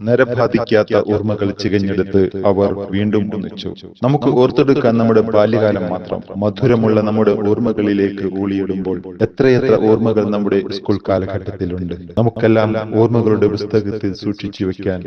നരബാധിക്കാത്ത ഓർമ്മകൾ ചികഞ്ഞെടുത്ത് അവർ വീണ്ടും ഒന്നിച്ചു. നമുക്ക് ഓർത്തെടുക്കാൻ നമ്മുടെ ബാല്യകാലം മാത്രം മധുരമുള്ള നമ്മുടെ ഓർമ്മകളിലേക്ക് ഊളിയിടുമ്പോൾ എത്രയെത്ര ഓർമ്മകൾ നമ്മുടെ സ്കൂൾ കാലഘട്ടത്തിലുണ്ട്. നമുക്കെല്ലാം ഓർമ്മകളുടെ പുസ്തകത്തിൽ സൂക്ഷിച്ചു വെക്കാൻ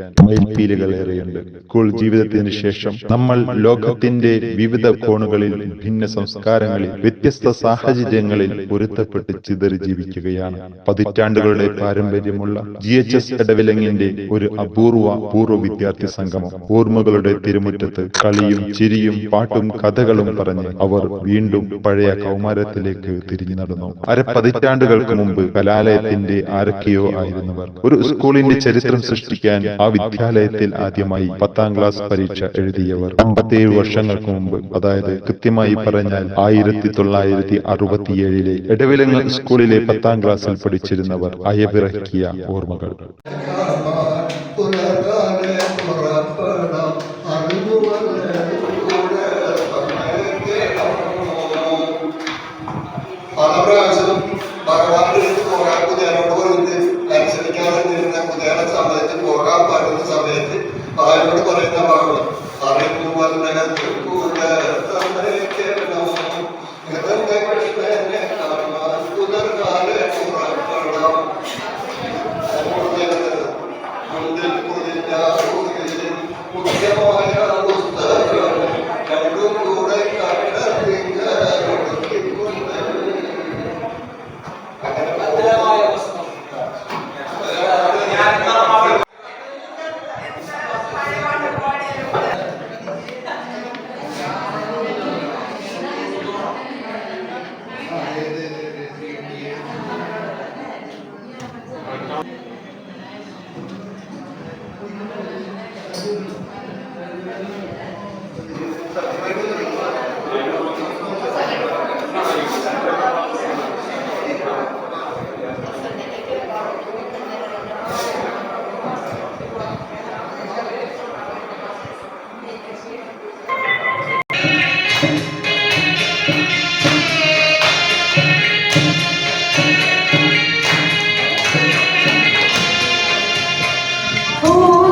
ഏറെയുണ്ട്. സ്കൂൾ ജീവിതത്തിന് ശേഷം നമ്മൾ ലോകത്തിന്റെ വിവിധ കോണുകളിൽ ഭിന്ന സംസ്കാരങ്ങളിൽ വ്യത്യസ്ത സാഹചര്യങ്ങളിൽ പൊരുത്തപ്പെട്ട് ചിതറി ജീവിക്കുകയാണ്. പതിറ്റാണ്ടുകളുടെ പാരമ്പര്യമുള്ള ജി എച്ച് എസ് ഇടവിലങ്ങിന്റെ ഒരു അപൂർവ പൂർവ വിദ്യാർത്ഥി സംഗമം. ഓർമ്മകളുടെ തിരുമുറ്റത്ത് കളിയും ചിരിയും പാട്ടും കഥകളും പറഞ്ഞ് അവർ വീണ്ടും പഴയ കൗമാരത്തിലേക്ക് തിരിഞ്ഞു നടന്നു. അര പതിറ്റാണ്ടുകൾക്ക് മുമ്പ് കലാലയത്തിന്റെ ആരൊക്കെയോ ആയിരുന്നവർ. ഒരു സ്കൂളിന്റെ ചരിത്രം സൃഷ്ടിക്കാൻ ആ വിദ്യാലയത്തിൽ ആദ്യമായി പത്താം ക്ലാസ് പരീക്ഷ എഴുതിയവർ. അമ്പത്തിയേഴ് വർഷങ്ങൾക്ക് മുമ്പ് അതായത് കൃത്യമായി പറഞ്ഞാൽ ആയിരത്തി തൊള്ളായിരത്തി അറുപത്തിയേഴിലെ ഇടവിലങ്ങൾ സ്കൂളിലെ പത്താം ക്ലാസ്സിൽ പഠിച്ചിരുന്നവർ അയവിറക്കിയ ഓർമ്മകൾ. ഒരു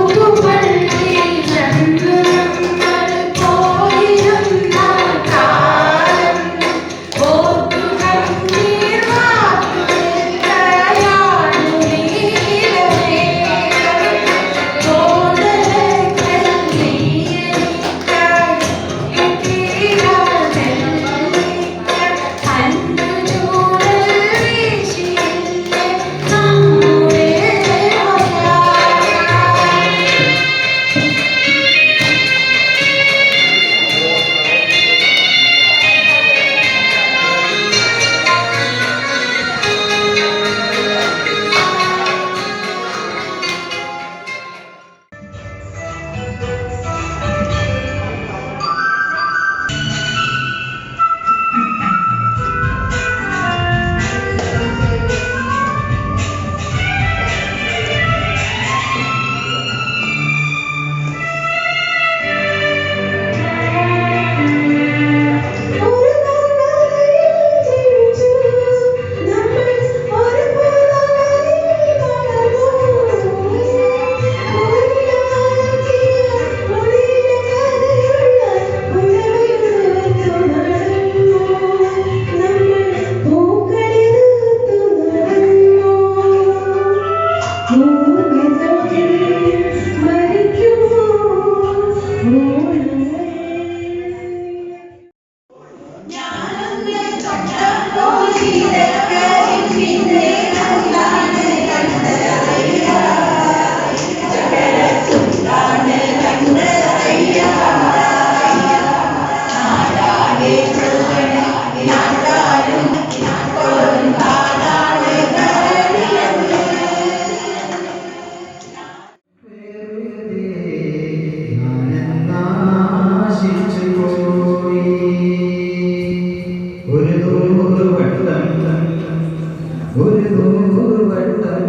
ഒരു നൂറ് വട്ടം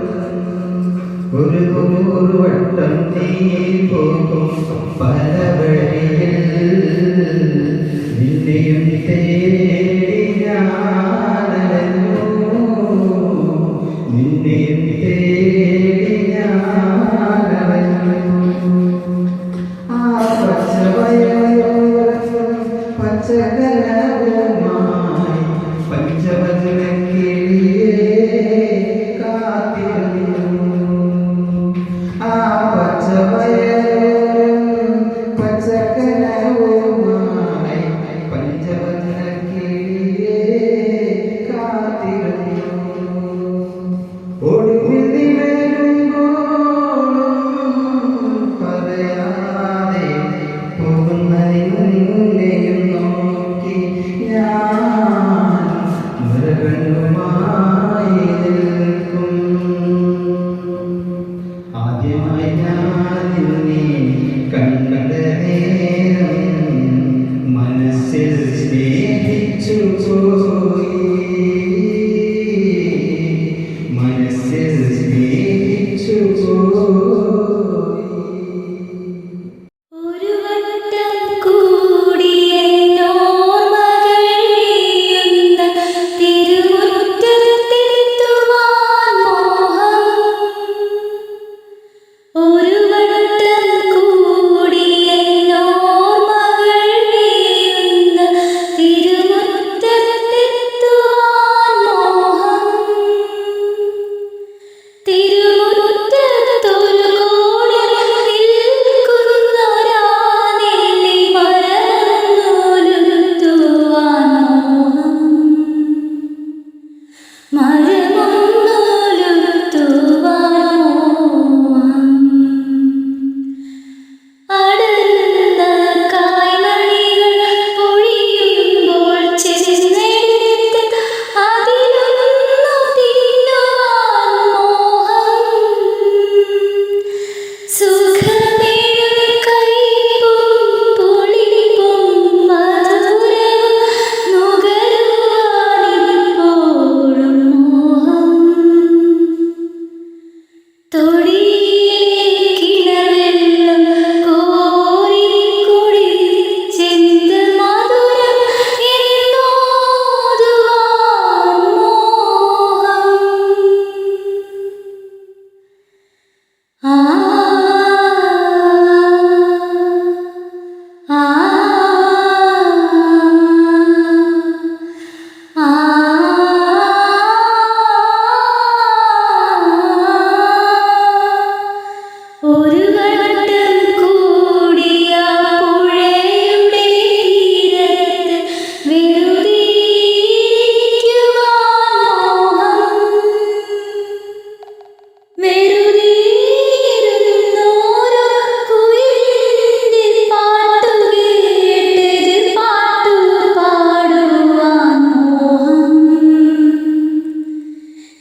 ഒരു നൂറ് വട്ടം നീ പോകും പല വഴിയിൽ തേടി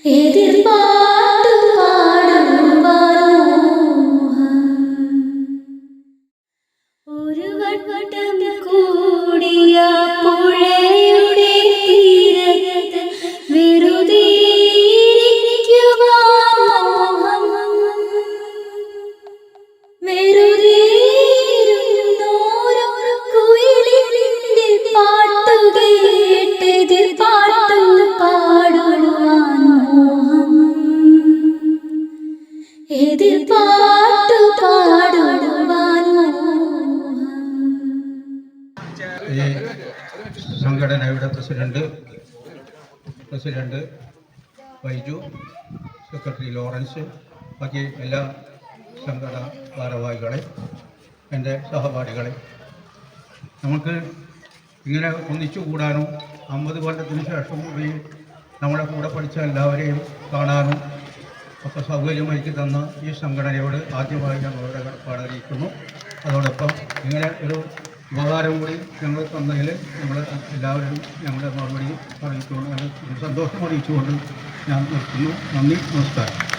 എതിർ പ്രസിഡന്റ് ബൈജു സെക്രട്ടറി ലോറൻസ് ബാക്കി എല്ലാ സംഘടനാ ഭാരവാഹികളെ എന്റെ സഹപാഠികളെ. നമുക്ക് ഇങ്ങനെ ഒന്നിച്ചു കൂടാനും അമ്പത് കൊല്ലത്തിന് ശേഷം ഈ നമ്മുടെ കൂടെ പഠിച്ച എല്ലാവരെയും കാണാനും ഒക്കെ സൗകര്യമൊരുക്കി തന്ന ഈ സംഘടനയോട് ആദ്യമായി ഞാൻ കടപ്പാട് അറിയിക്കുന്നു. അതോടൊപ്പം ഇങ്ങനെ ഒരു ഉപകാരം കൂടി ഞങ്ങൾ തന്നതിൽ നമ്മൾ എല്ലാവരും ഞങ്ങളുടെ മറുപടി അറിയിച്ചുകൊണ്ട് സന്തോഷം അറിയിച്ചുകൊണ്ട് ഞാൻ നിർത്തുന്നു. നന്ദി നമസ്കാരം.